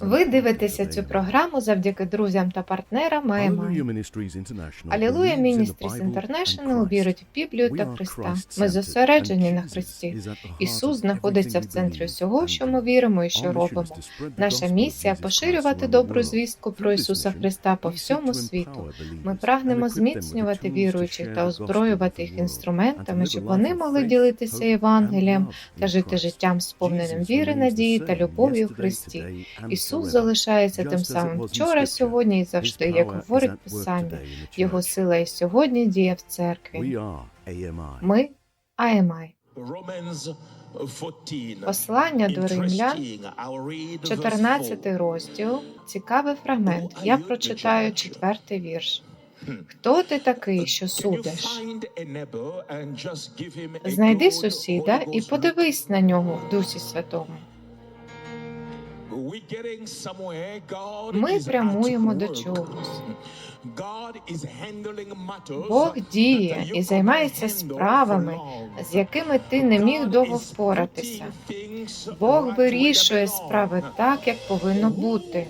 Ви дивитеся цю програму завдяки друзям та партнерам АМА. Алілуя Міністріс Інтернешнл вірить в Біблію та Христа. Ми зосереджені на Христі. Ісус знаходиться в центрі всього, що ми віримо і що робимо. Наша місія поширювати добру звістку про Ісуса Христа по всьому світу. Ми прагнемо зміцнювати віруючих та озброювати їх інструментами, щоб вони могли ділитися Євангелієм та жити життям, сповненим віри, надії та любові в Христі. Ісус залишається тим самим вчора, сьогодні і завжди, як говорить Писання. Його сила і сьогодні діє в церкві. Ми АМАЙ. Послання до римлян, 14 розділ. Цікавий фрагмент. Я прочитаю четвертий вірш. Хто ти такий, що судиш? Знайди сусіда і подивись на нього в Дусі Святому. Ми прямуємо до чогось. Бог діє і займається справами, з якими ти не міг довго впоратися. Бог вирішує справи так, як повинно бути.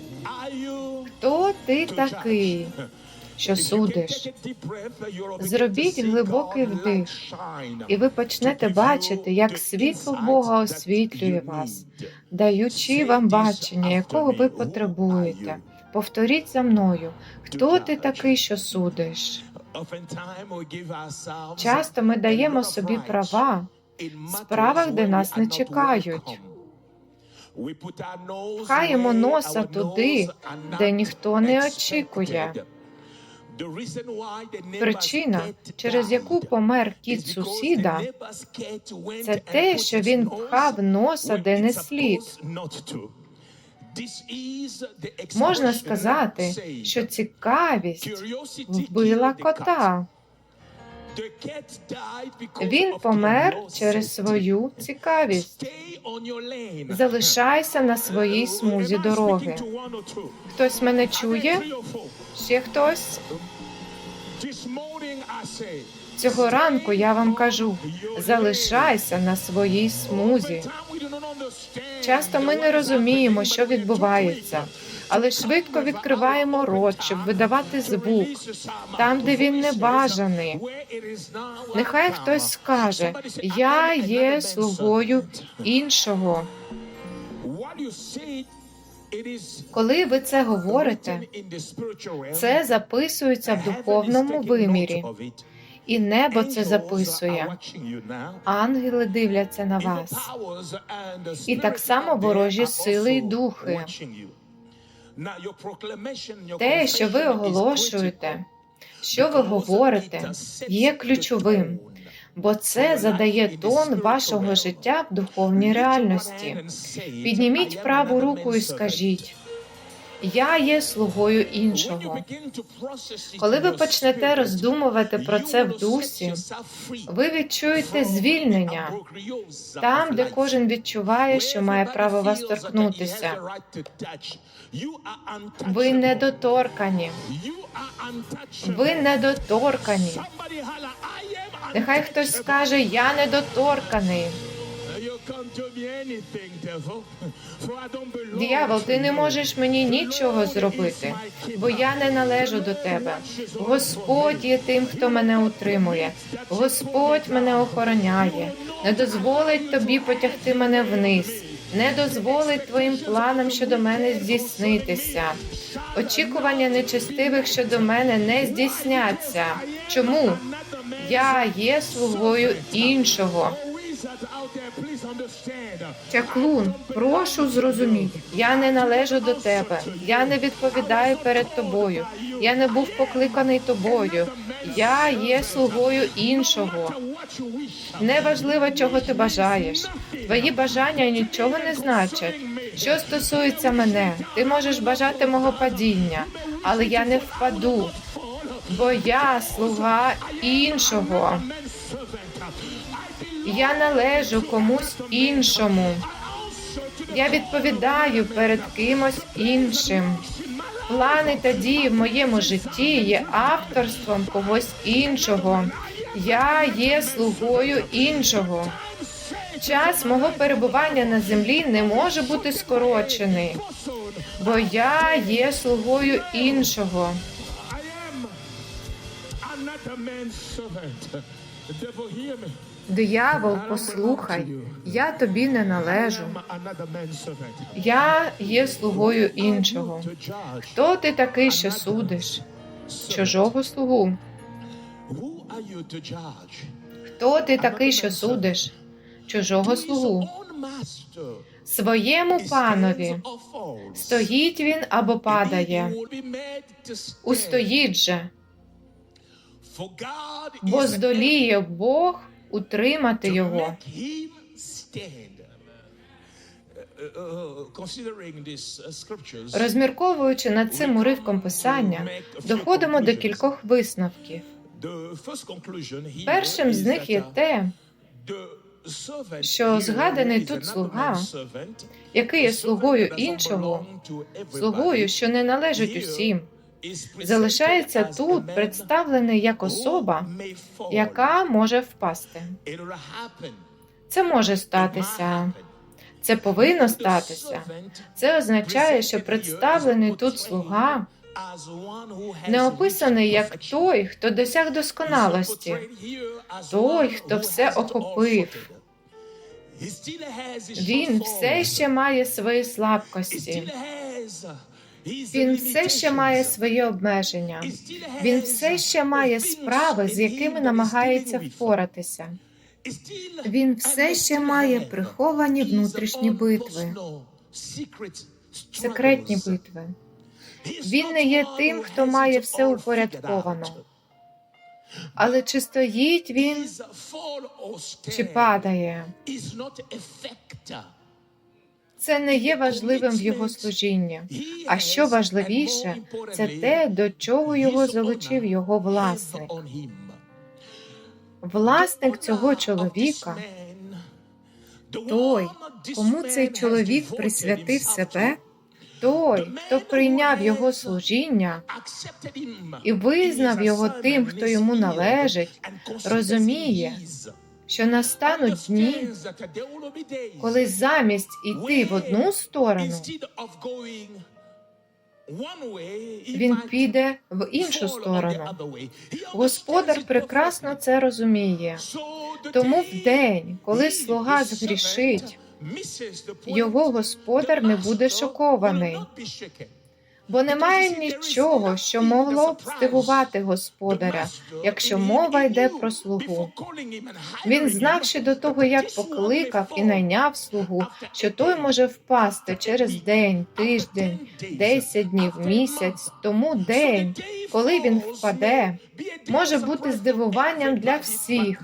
Хто ти такий, що судиш? Зробіть глибокий вдих, і ви почнете бачити, як світло Бога освітлює вас, даючи вам бачення, якого ви потребуєте. Повторіть за мною, хто ти такий, що судиш? Часто ми даємо собі права в справах, де нас не чекають. Пхаємо носа туди, де ніхто не очікує. Причина, через яку помер кіт сусіда, це те, що він пхав носа де не слід. Можна сказати, що цікавість вбила кота. Він помер через свою цікавість. Залишайся на своїй смузі дороги. Хтось мене чує? Ще хтось? Цього ранку я вам кажу: залишайся на своїй смузі. Часто ми не розуміємо, що відбувається, але швидко відкриваємо рот, щоб видавати звук там, де він не бажаний. Нехай хтось скаже: Я є слугою іншого. Коли ви це говорите, це записується в духовному вимірі, і небо це записує. Ангели дивляться на вас, і так само ворожі сили й духи. Те, що ви оголошуєте, що ви говорите, є ключовим, бо це задає тон вашого життя в духовній реальності. Підніміть праву руку і скажіть. Я є слугою іншого. Коли ви почнете роздумувати про це в дусі, ви відчуєте звільнення там, де кожен відчуває, що має право вас торкнутися. Ви недоторкані. Ви недоторкані. Нехай хтось скаже, я недоторканий. Диявол, ти не можеш мені нічого зробити, бо я не належу до тебе. Господь є тим, хто мене утримує. Господь мене охороняє, не дозволить тобі потягти мене вниз, не дозволить твоїм планам щодо мене здійснитися. Очікування нечестивих щодо мене не здійсняться. Чому? Я є слугою іншого. Чаклун, прошу зрозуміть, я не належу до тебе, я не відповідаю перед тобою, я не був покликаний тобою, я є слугою іншого. Неважливо, чого ти бажаєш. Твої бажання нічого не значать. Що стосується мене, ти можеш бажати мого падіння, але я не впаду, бо я слуга іншого. Я належу комусь іншому. Я відповідаю перед кимось іншим. Плани та дії в моєму житті є авторством когось іншого. Я є слугою іншого. Час мого перебування на землі не може бути скорочений, бо я є слугою іншого. Диявол, послухай, я тобі не належу. Я є слугою іншого. Хто ти такий, що судиш? Чужого слугу. Хто ти такий, що судиш? Чужого слугу. Своєму панові. Стоїть він або падає. Устоїть же, бо здоліє Бог утримати його. Uh, uh, uh, Розмірковуючи над цим уривком писання, доходимо до кількох висновків. Першим з них є uh, те, що згаданий тут слуга, який є слугою іншого, слугою, що не належить усім, залишається тут представлений як особа, яка може впасти. Це може статися, це повинно статися. Це означає, що представлений тут слуга не описаний як той, хто досяг досконалості, той, хто все охопив. Він все ще має свої слабкості. Він все ще має свої обмеження. Він все ще має справи, з якими намагається впоратися. Він все ще має приховані внутрішні битви, секретні битви. Він не є тим, хто має все упорядковано. Але чи стоїть він, чи падає, це не є важливим в його служінні. А що важливіше, це те, до чого його залучив його власник. Власник цього чоловіка, той, кому цей чоловік присвятив себе, той, хто прийняв його служіння і визнав його тим, хто йому належить, розуміє, що настануть дні, коли замість іти в одну сторону, він піде в іншу сторону. Господар прекрасно це розуміє. Тому в день, коли слуга згрішить, його господар не буде шокований, бо немає нічого, що могло б здивувати господаря, якщо мова йде про слугу. Він знав ще до того, як покликав і найняв слугу, що той може впасти через день, тиждень, десять днів, місяць. Тому день, коли він впаде, може бути здивуванням для всіх,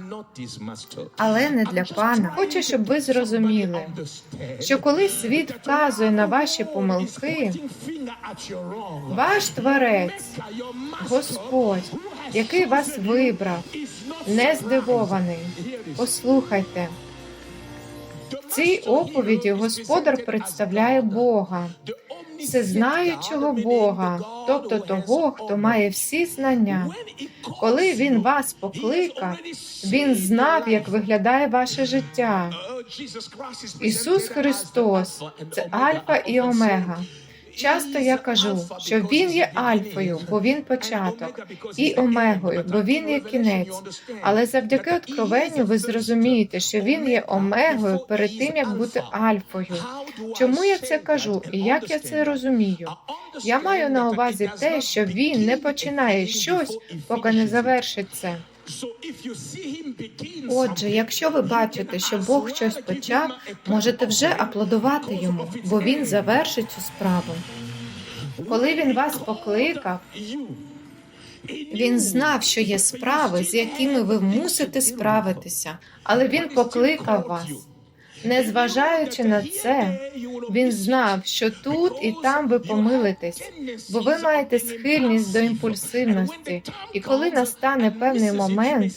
але не для пана. Хочу, щоб ви зрозуміли, що коли світ вказує на ваші помилки, ваш творець, Господь, який вас вибрав, не здивований. Послухайте, в цій оповіді господар представляє Бога, всезнаючого Бога, тобто того, хто має всі знання. Коли він вас покликав, він знав, як виглядає ваше життя. Ісус Христос це Альфа і Омега. Часто я кажу, що він є альфою, бо він початок, і омегою, бо він є кінець. Але завдяки откровенню ви зрозумієте, що він є омегою перед тим, як бути альфою. Чому я це кажу і як я це розумію? Я маю на увазі те, що він не починає щось, поки не завершить це. Отже, якщо ви бачите, що Бог щось почав, можете вже аплодувати йому, бо він завершить цю справу. Коли він вас покликав, він знав, що є справи, з якими ви мусите справитися, але він покликав вас. Незважаючи на це, він знав, що тут і там ви помилитесь, бо ви маєте схильність до імпульсивності, і коли настане певний момент,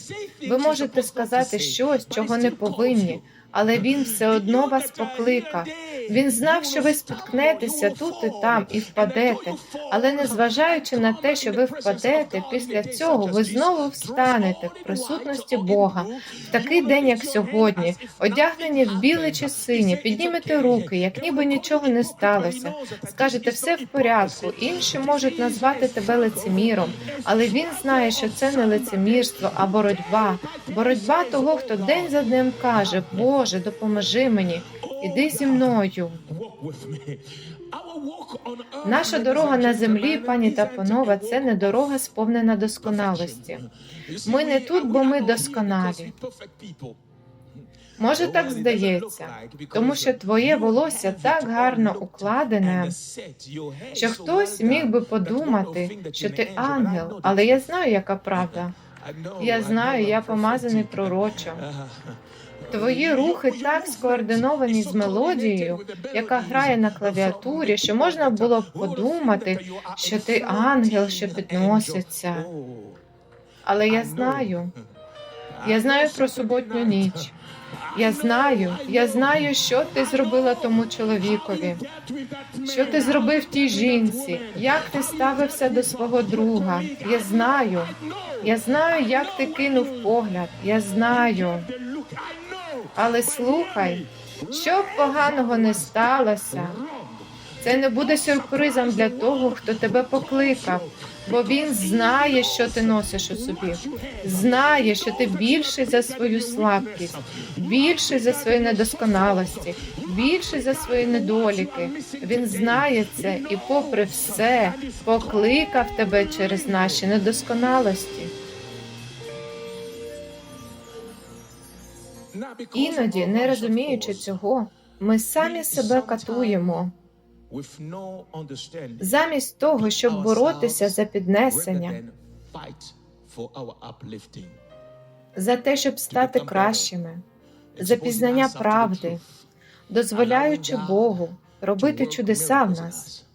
ви можете сказати щось, чого не повинні, але він все одно вас покликав. Він знав, що ви спіткнетеся тут і там і впадете, але незважаючи на те, що ви впадете, після цього ви знову встанете в присутності Бога в такий день, як сьогодні, одягнені в біле чи синє, піднімете руки, як ніби нічого не сталося. Скажете, все в порядку. Інші можуть назвати тебе лицеміром, але він знає, що це не лицемірство, а боротьба. Боротьба того, хто день за днем каже: Боже, допоможи мені, іди зі мною. Наша дорога на землі, пані та панове, це не дорога сповнена досконалості. Ми не тут, бо ми досконалі. Може, так здається, тому що твоє волосся так гарно укладене, що хтось міг би подумати, що ти ангел, але я знаю, яка правда. Я знаю, я помазаний пророчо. Твої рухи так скоординовані з мелодією, яка грає на клавіатурі, що можна було б подумати, що ти ангел, що підноситься. Але я знаю, я знаю про суботню ніч. Я знаю, я знаю, що ти зробила тому чоловікові, що ти зробив тій жінці, як ти ставився до свого друга. Я знаю, я знаю, як ти кинув погляд. Я знаю. Але слухай, що б поганого не сталося, це не буде сюрпризом для того, хто тебе покликав, бо він знає, що ти носиш у собі, знає, що ти більший за свою слабкість, більший за свої недосконалості, більший за свої недоліки. Він знає це і, попри все, покликав тебе через наші недосконалості. Іноді, не розуміючи цього, ми самі себе катуємо. Замість того, щоб боротися за піднесення, за те, щоб стати кращими, за пізнання правди, дозволяючи Богу робити чудеса в нас.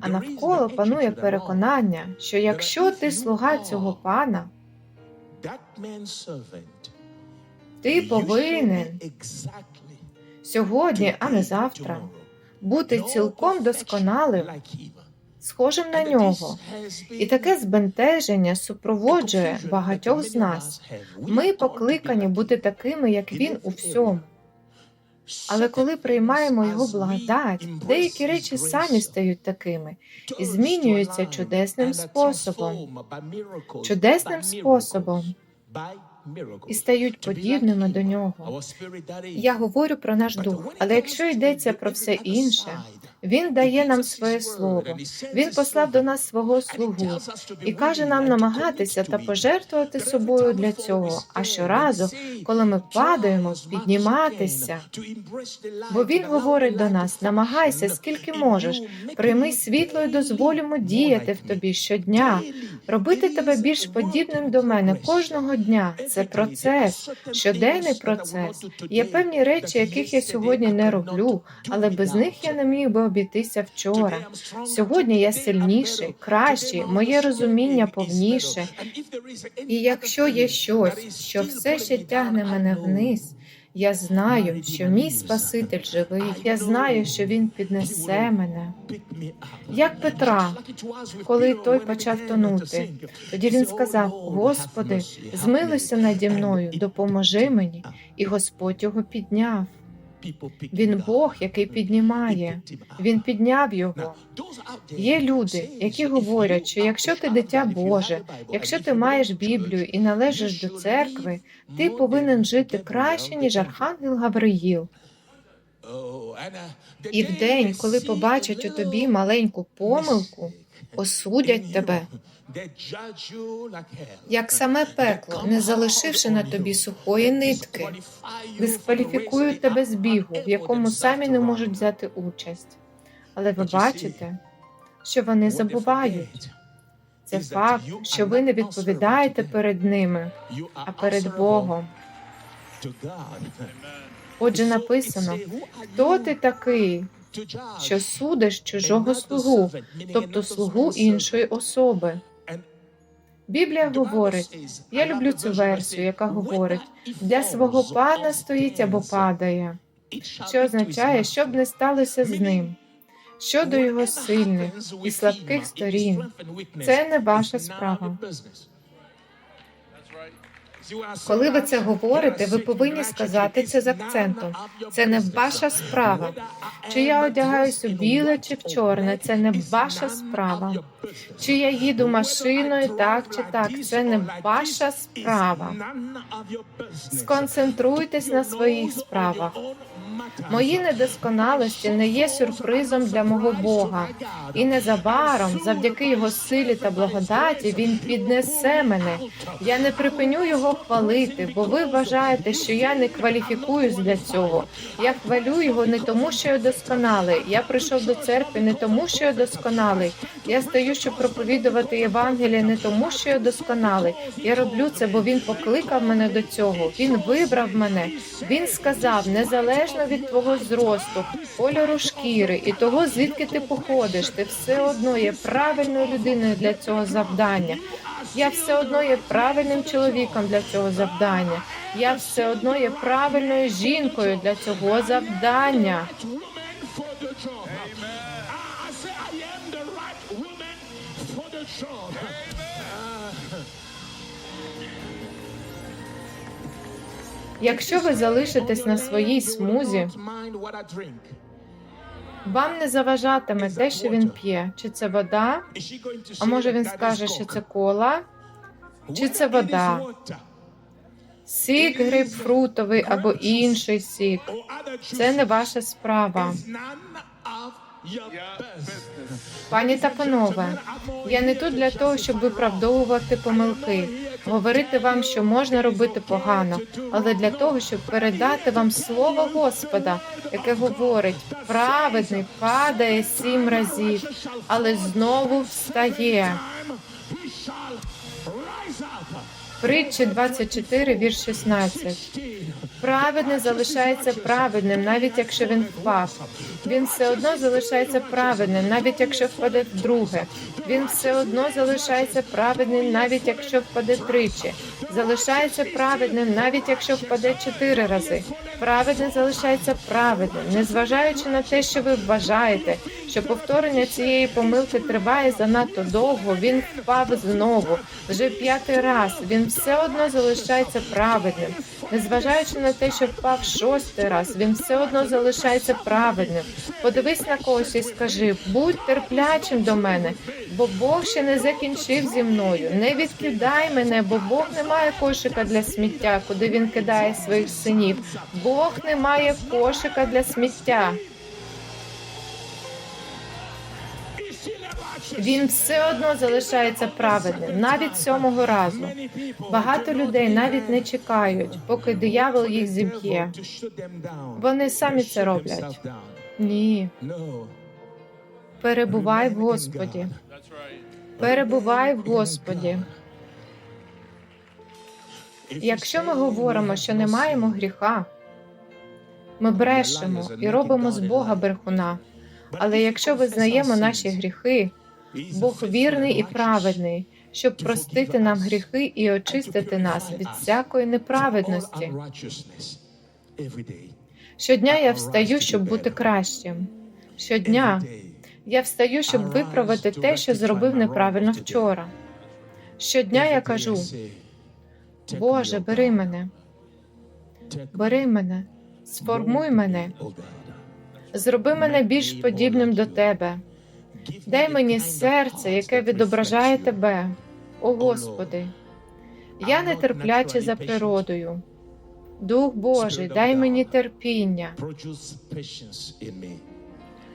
А навколо панує переконання, що якщо ти слуга цього пана, ти повинен сьогодні, а не завтра, бути цілком досконалим, схожим на нього. І таке збентеження супроводжує багатьох з нас. Ми покликані бути такими, як він у всьому. Але коли приймаємо його благодать, деякі речі самі стають такими і змінюються чудесним способом, чудесним способом і стають подібними до нього. Я говорю про наш дух, але якщо йдеться про все інше, він дає нам своє слово. Він послав до нас свого слугу і каже нам намагатися та пожертвувати собою для цього. А щоразу, коли ми падаємо, підніматися. Бо він говорить до нас: намагайся, скільки можеш, прийми світло і дозволь йому діяти в тобі щодня, робити тебе більш подібним до мене кожного дня. Це процес, щоденний процес. Є певні речі, яких я сьогодні не роблю, але без них я не міг би обійтися вчора. Сьогодні я сильніший, кращий, моє розуміння повніше. І якщо є щось, що все ще тягне мене вниз. Я знаю, що мій Спаситель живий. Я знаю, що він піднесе мене. Як Петра, коли той почав тонути, тоді він сказав: Господи, змилуйся наді мною, допоможи мені, і Господь його підняв. Він Бог, який піднімає. Він підняв його. Є люди, які говорять, що якщо ти дитя Боже, якщо ти маєш Біблію і належиш до церкви, ти повинен жити краще, ніж Архангел Гавриїл. І в день, коли побачать у тобі маленьку помилку, осудять тебе. Як саме пекло, не залишивши на тобі сухої нитки, дискваліфікують тебе з бігу, в якому самі не можуть взяти участь. Але ви бачите, що вони забувають. Це факт, що ви не відповідаєте перед ними, а перед Богом. Отже, написано: хто ти такий, що судиш чужого слугу, тобто слугу іншої особи? Біблія говорить, я люблю цю версію, яка говорить, для свого пана стоїть або падає. що означає, що б не сталося з ним. Щодо його сильних і слабких сторін, це не ваша справа. Коли ви це говорите, ви повинні сказати це з акцентом. Це не ваша справа. Чи я одягаюсь у біле чи в чорне, це не ваша справа. Чи я їду машиною, так чи так, це не ваша справа. Сконцентруйтесь на своїх справах. Мої недосконалості не є сюрпризом для мого Бога, і незабаром, завдяки його силі та благодаті, він піднесе мене. Я не припиню його хвалити, бо ви вважаєте, що я не кваліфікуюсь для цього. Я хвалю його не тому, що я досконалий. Я прийшов до церкви не тому, що я досконалий. Я стою, щоб проповідувати Євангеліє не тому, що я досконалий. Я роблю це, бо він покликав мене до цього. Він вибрав мене. Він сказав, незалежно від твого зросту, кольору шкіри і того, звідки ти походиш, ти все одно є правильною людиною для цього завдання. Я все одно є правильним чоловіком для цього завдання. Я все одно є правильною жінкою для цього завдання. Якщо ви залишитесь на своїй смузі, вам не заважатиме те, що він п'є. Чи це вода? А може він скаже, що це кола, чи це вода? Сік грейпфрутовий або інший сік. Це не ваша справа. Пані та панове, я не тут для того, щоб виправдовувати помилки, говорити вам, що можна робити погано, але для того, щоб передати вам слово Господа, яке говорить: праведний падає сім разів, але знову встає. Притчі 24, вірш 16. Праведний залишається праведним, навіть якщо він впав. Він все одно залишається праведним, навіть якщо впаде вдруге. Він все одно залишається праведним, навіть якщо впаде тричі. Залишається праведним, навіть якщо впаде чотири рази. Праведний залишається праведним, незважаючи на те, що ви вважаєте, що повторення цієї помилки триває занадто довго. Він впав знову. Вже п'ятий раз. Він все одно залишається праведним, незважаючи на те, що впав шостий раз. Він все одно залишається праведним. Подивись на когось і скажи: будь терплячим до мене, бо Бог ще не закінчив зі мною. Не відкидай мене, бо Бог не має кошика для сміття, куди він кидає своїх синів. Бог не має кошика для сміття. Він все одно залишається праведним, навіть сьомого разу. Багато людей навіть не чекають, поки диявол їх зіб'є. Вони самі це роблять. Ні, перебувай в Господі. Перебувай в Господі. Якщо ми говоримо, що не маємо гріха, ми брешемо і робимо з Бога брехуна. Але якщо визнаємо наші гріхи, Бог вірний і праведний, щоб простити нам гріхи і очистити нас від всякої неправедності. Щодня я встаю, щоб бути кращим. Щодня я встаю, щоб виправити те, що зробив неправильно вчора. Щодня я кажу: Боже, бери мене, бери мене, сформуй мене, зроби мене більш подібним до тебе. Дай мені серце, яке відображає тебе, о Господи. Я нетерпляче за природою. Дух Божий, дай мені терпіння.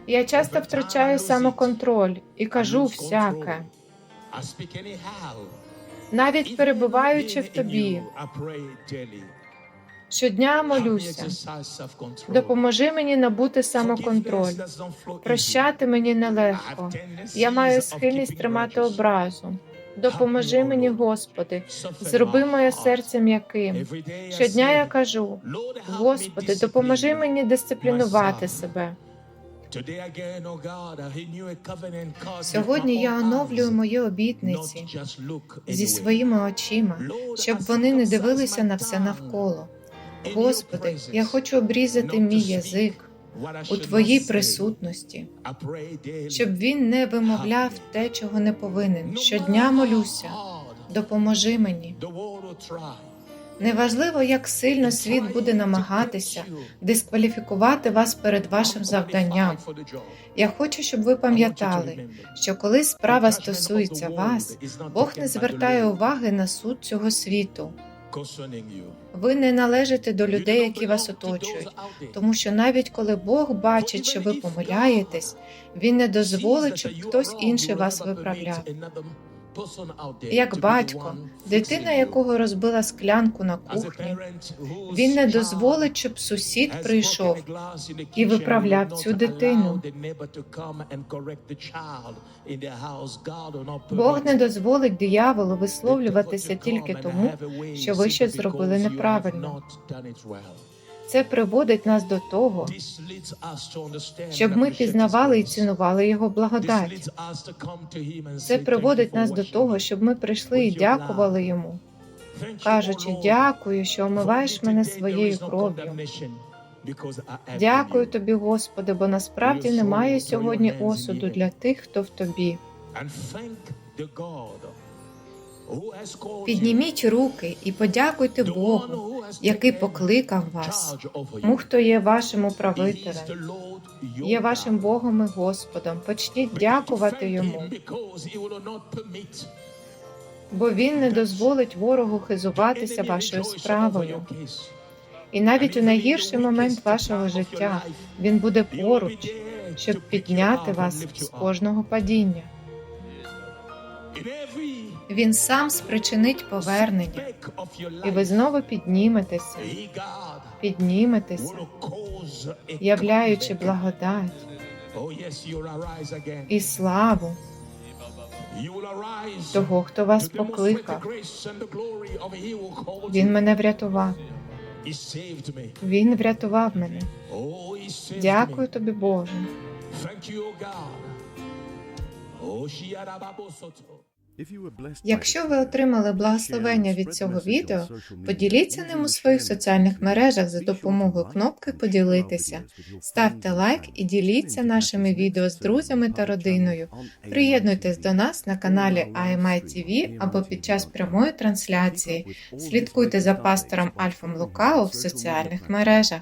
Я часто втрачаю самоконтроль і кажу всяке, навіть перебуваючи в тобі. Щодня молюся. Допоможи мені набути самоконтроль. Прощати мені нелегко. Я маю схильність тримати образу. Допоможи мені, Господи, зроби моє серце м'яким. Щодня я кажу: Господи, допоможи мені дисциплінувати себе. Сьогодні я оновлюю мої обітниці зі своїми очима, щоб вони не дивилися на все навколо, Господи, я хочу обрізати мій язик у Твоїй присутності, щоб він не вимовляв те, чого не повинен. Щодня молюся. Допоможи мені. Неважливо, як сильно світ буде намагатися дискваліфікувати вас перед вашим завданням. Я хочу, щоб ви пам'ятали, що коли справа стосується вас, Бог не звертає уваги на суд цього світу. Ви не належите до людей, які вас оточують. Тому що навіть коли Бог бачить, що ви помиляєтесь, він не дозволить, щоб хтось інший вас виправляв. Як батько, дитина, якого розбила склянку на кухні, він не дозволить, щоб сусід прийшов і виправляв цю дитину. Бог не дозволить дияволу висловлюватися тільки тому, що ви щось зробили неправильно. Це приводить нас до того, щоб ми пізнавали і цінували його благодать. Це приводить нас до того, щоб ми прийшли і дякували йому, кажучи, дякую, що омиваєш мене своєю кров'ю. Дякую тобі, Господи, бо насправді немає сьогодні осуду для тих, хто в тобі. Підніміть руки і подякуйте Богу, який покликав вас. Тому, хто є вашим управителем, є вашим Богом і Господом. Почніть дякувати йому, бо він не дозволить ворогу хизуватися вашою справою. І навіть у найгірший момент вашого життя він буде поруч, щоб підняти вас з кожного падіння. Він сам спричинить повернення, і ви знову підніметеся, підніметеся, являючи благодать і славу того, хто вас покликав. Він мене врятував. Він врятував мене. Дякую тобі, Боже. Якщо ви отримали благословення від цього відео, поділіться ним у своїх соціальних мережах за допомогою кнопки Поділитися. Ставте лайк і діліться нашими відео з друзями та родиною. Приєднуйтесь до нас на каналі IMI TV або під час прямої трансляції. Слідкуйте за пастором Альфом Лукао в соціальних мережах.